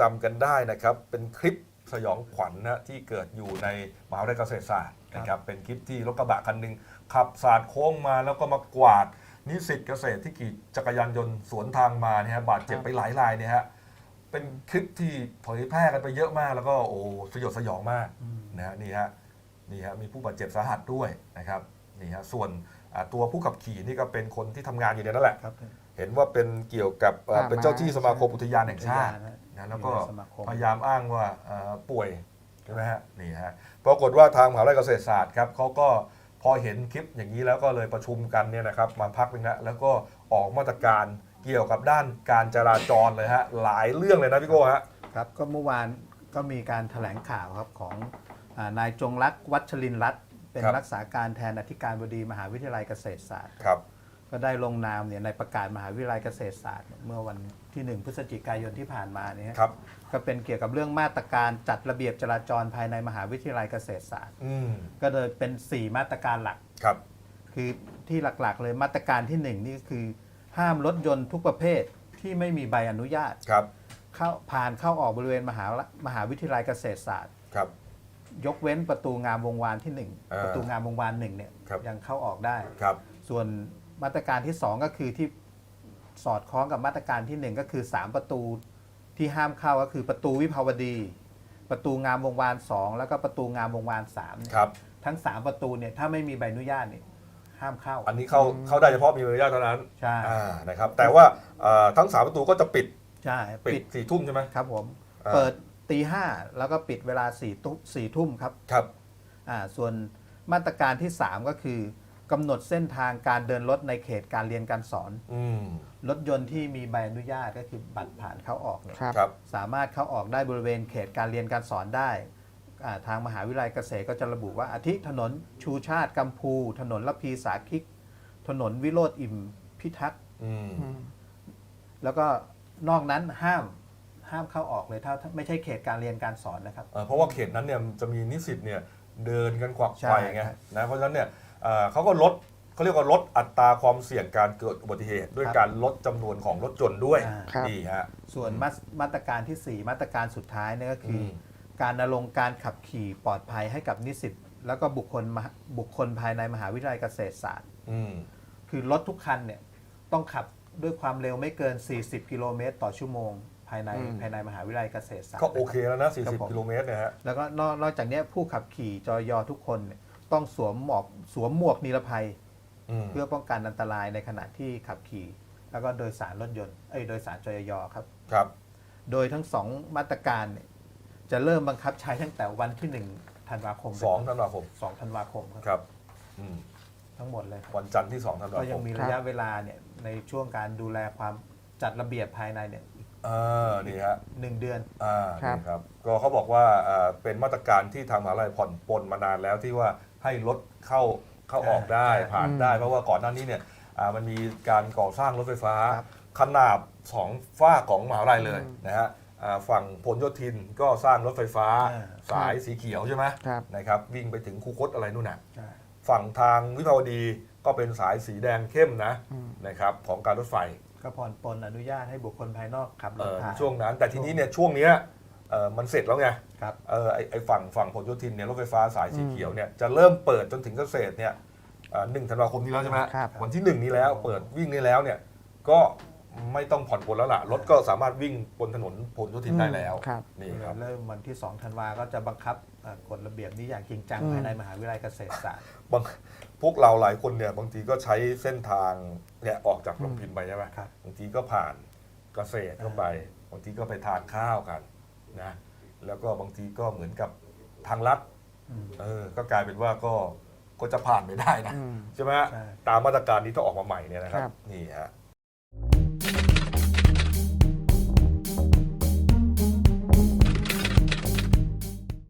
จำกันได้นะครับ เป็นคลิปสยองขวัญนะที่เกิดอยู่ในมหาวิทยาลัยเกษตรศาสตร์นะครับเป็นคลิปที่รถกระบะคันหนึ่งขับสาดโค้งมาแล้วก็มากวาด นิสิตเกษตรที่ขี่จักรยานยนต์สวนทางมาเนี่ยฮะบาดเจ็บไปหลายรายเนี่ยฮะเป็นคลิปที่เผยแพร่กันไปเยอะมาก แล้วก็โอ้สยดสยองมากนะฮะนี่ฮะนี่ฮะมีผู้บาดเจ็บสาหัสด้วยนะครับนี่ฮะส่วนอ่าตัวผู้ขับขี่นี่ก็เป็นคนที่ทำงานอยู่ในนั้นแหละครับเห็นว่าเป็นเกี่ยวกับเอ่อป่าไม้เป็นเจ้าที่สมาคมอุทยานแห่งชาติอุทยา นนะนะแล้วก็อยู่ในสมาคม พยายามอ้างว่าเอ่อป่วยใช่ไหมฮะนี่ฮะปรากฏว่าทางมหาวิทยาลัยเกษตรศาสตร์ครับเขาก็พอเห็นคลิปอย่างนี้แล้วก็เลยประชุมกันเนี่ยนะครับมาพักหนึงแล้วแล้วก็ออกมาตรการเกี่ยวกับด้านการจราจรเลยฮะหลายเรื่องเลยนะพี่โก้ฮะ ครับก็เมื่อวานก็มีการแถลงข่าวครับของอานายจงรักษ์วัชรินทร์รัตน์เป็นครับ รักษาการแทนอธิการบดีมหาวิทยาลัยเกษตรศาสตร์ ครับ ก็ได้ลงนามเนี่ยในประกาศมหาวิทยาลัยเกษตรศาสตร์เนี่ยเมื่อวันที่ 1 พฤศจิกายนที่ผ่านมาเนี่ยครับ ก็เป็นเกี่ยวกับเรื่องมาตรการจัดระเบียบจราจรภายในมหาวิทยาลัยเกษตรศาสตร์ อืมก็เลยเป็น 4 มาตรการหลัก ครับ คือที่หลักๆ เลยมาตรการที่ 1 นี่คือ ห้ามรถยนต์ทุกประเภทที่ไม่มีใบอนุญาตครับ เข้าผ่านเข้าออกบริเวณมหามหาวิทยาลัยเกษตรศาสตร์ ครับ ยกเว้นประตูงามวงวานที่อ่า1ประตูงามวงวานหนึ่งเนี่ยครับ ยังเข้าออกได้ ครับ ส่วน มาตรการที่ 2 ก็คือที่สอดคล้องกับมาตรการที่ 1 ก็คือ 3 ประตูที่ห้ามเข้าก็คือประตูวิภาวดี ประตูงามวงวาน 2 แล้วก็ประตูงามวงวาน3เนี่ยครับ ทั้ง 3 ประตูเนี่ยถ้าไม่มีใบอนุญาตเนี่ยห้ามเข้า อันนี้เข้าเข้าได้เฉพาะมีใบอนุญาตเท่านั้นใช่อ่านะครับแต่ว่าเอ่อทั้งสามประตูก็จะปิดใช่ปิปิดดสี่ทุ่มใช่ไหมครับผมอ่าเปิดตีห้าแล้วก็ปิดเวลา4ี่ทุ่มสี่ทุ่มครับครับ อ่าส่วนมาตรการที่ 3 ก็คือ กำหนดเส้นทางการเดินรถในเขตการเรียนการสอน อืมรถยนต์ที่มีใบอนุญาตก็คือบัตรผ่านเข้าออกเนี่ยครับ ครับ สามารถเข้าออกได้บริเวณเขตการเรียนการสอนได้อ่าทางมหาวิทยาลัยเกษตรก็จะระบุว่าอาทิถนนชูชาติกัมพู ถนนละพีสาคิก ถนนวิโรธอิ่มพิทักษ์ อืม อืม แล้วก็นอกนั้นห้ามห้ามเข้าออกเลยถ้าถ้าไม่ใช่เขตการเรียนการสอนนะครับ เอ่อเพราะว่าเขตนั้นเนี่ยจะมีนิสิตเนี่ยเดินกันควักใช่ไขว่ไงครับ นะเพราะฉะนั้นเนี่ย เอ่อเขาก็ลดเขาเรียกว่าลดอัตราความเสี่ยงการเกิดอุบัติเหตุ ด้วยการลดจำนวนของรถยนต์ด้วยอ่าครับ นี่ฮะ ส่วนมามาตรการทีสี่4 มาตรการสุดท้ายเนี่ยก็คืออม การณรงค์การขับขี่ปลอดภัยให้กับนิสิตแล้วก็บุคคลมหาบุคคลภายในมหาวิทยาลัยเกษตรศาสตร์ อืม คือรถทุกคันเนี่ยต้องขับด้วยความเร็วไม่เกิน 40 กิโลเมตรต่อชั่วโมง ภายในอืม ภายในมหาวิทยาลัยเกษตรศาสตร์ก็โอเคนะแล้วนะ ครับผม 40 กิโลเมตรเนี่ยฮะ แล้วก็นอกนอกจากเนี้ยผู้ขับขี่จอยอทุกคนเนี่ย ต้องสวมหมวกสวมหมวกนิรภัยอืมเพื่อป้องกันอันตรายในขณะที่ขับขี่ แล้วก็โดยสารรถยนต์เอ้ยโดยสารจอยอครับ ครับ โดยทั้งสองมาตรการเนี่ยจะเริ่มบังคับใช้ตั้งแต่วันที่1ธันวาคมสองธันวาคม สองธันวาคมครับครับ อืม ทั้งหมดเลยครับวันจันทร์ที่2ธันวาก็คยังม มีระยะเวลาเนี่ยในช่วงการดูแลความจัดระเบียบภายในเนี่ย อีกอ่านี่ฮะหนึ่งเดือน อ่าครับ นี่ครับ ก็เขาบอกว่าอ่าเป็นมาตรการที่ทางมหาลัยผ่อนปลนมานานแล้วที่ว่าให้รถเข้าเข้าออกได้ใช่ ผ่านได้ เพราะว่าก่อนหน้านี้เนี่ยอ่ามันมีการก่อสร้างรถไฟฟ้า ครับขนาบสองฝ้ากของมหาลัยเลยนะฮะอ่าฝั่งพลโยธินก็สร้างรถไฟฟ้าอ่า สายสีเขียวใช่ไหมครับ นะครับวิ่งไปถึงคูคตอะไรนู่นน่ะใช่ฝั่งทางวิภาวดี ก็เป็นสายสีแดงเข้มนะอืมนะครับของการรถไฟก็ผ่อนปลนอนุญาตให้บุคคลภายนอกขับรเอ่ถอผ่านช่วงนั้น แต่ทีนี้เนี่ยช่วงเนี้ยเอ่อมันเสร็จแล้วไงครับเออไอไอฝั่งฝั่งพหลโยธินเนี่ยรถไฟฟ้าสายสีเขียวเนี่ยจะเริ่มเปิดจนถึงเกษตรเนี่ยหนึ่งธันวาคมนี้แล้วใช่ไหมครับวันที่หนึ่งนี้แล้วเปิดวิ่งนี้แล้วเนี่ยก็ ไม่ต้องผ่อนปลนแล้วล่ะ รถก็สามารถวิ่งบนถนนพหลโยธินได้แล้วครับ นี่ครับ เริ่มวันที่ 2 ธันวาก็จะบังคับเอ่อกฎระเบียบนี้อย่างจริงจังอืมภายในมหาวิทยาลัยเกษตรศาสตร์ บางพวกเราหลายคนเนี่ยบางทีก็ใช้เส้นทางเนี่ยออกจากโรงพิมพ์ไปใช่ไหมครับบางทีก็ผ่านเกษตรเข้าไป บางทีก็ไปทานข้าวกันนะแล้วก็บางทีก็เหมือนกับทางลัดอืมเออก็กลายเป็นว่าก็ก็จะผ่านไม่ได้นะอืมใช่ไหมฮะใช่ ตามมาตรการนี้ต้องออกมาใหม่เนี่ยนะครับ ครับ นี่ฮะ